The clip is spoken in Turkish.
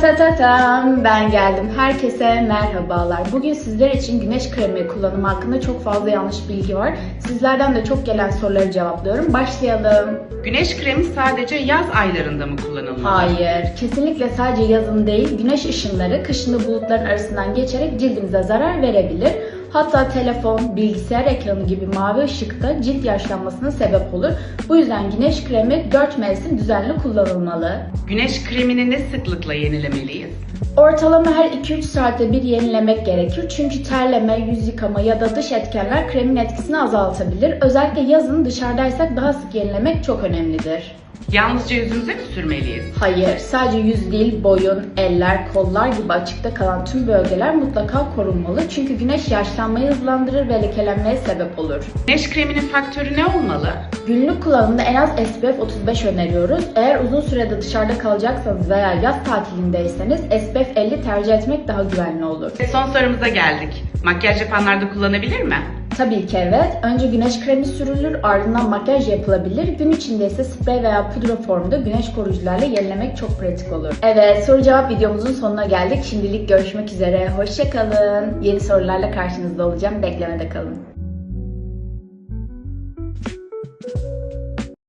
Ta ta tam ben geldim. Herkese merhabalar. Bugün sizler için güneş kremi kullanımı hakkında çok fazla yanlış bilgi var. Sizlerden de çok gelen soruları cevaplıyorum. Başlayalım. Güneş kremi sadece yaz aylarında mı kullanılmalı? Hayır, kesinlikle sadece yazın değil, güneş ışınları kışında bulutların arasından geçerek cildimize zarar verebilir. Hatta telefon, bilgisayar ekranı gibi mavi ışıkta cilt yaşlanmasına sebep olur. Bu yüzden güneş kremi 4 mevsim düzenli kullanılmalı. Güneş kremini ne sıklıkla yenilemeliyiz? Ortalama her 2-3 saatte bir yenilemek gerekir. Çünkü terleme, yüz yıkama ya da dış etkenler kremin etkisini azaltabilir. Özellikle yazın dışarıdaysak daha sık yenilemek çok önemlidir. Yalnızca yüzümüze mi sürmeliyiz? Hayır, sadece yüz değil, boyun, eller, kollar gibi açıkta kalan tüm bölgeler mutlaka korunmalı. Çünkü güneş yaşlanmayı hızlandırır ve lekelenmeye sebep olur. Güneş kreminin faktörü ne olmalı? Günlük kullanımda en az SPF 35 öneriyoruz. Eğer uzun sürede dışarıda kalacaksanız veya yaz tatilindeyseniz SPF 50 tercih etmek daha güvenli olur. Ve son sorumuza geldik. Makyaj yapanlar da kullanabilir mi? Tabii ki evet. Önce güneş kremi sürülür, ardından makyaj yapılabilir. Gün içinde ise sprey veya pudra formunda güneş koruyucularla yenilemek çok pratik olur. Evet, soru cevap videomuzun sonuna geldik. Şimdilik görüşmek üzere. Hoşçakalın. Yeni sorularla karşınızda olacağım. Beklemede kalın.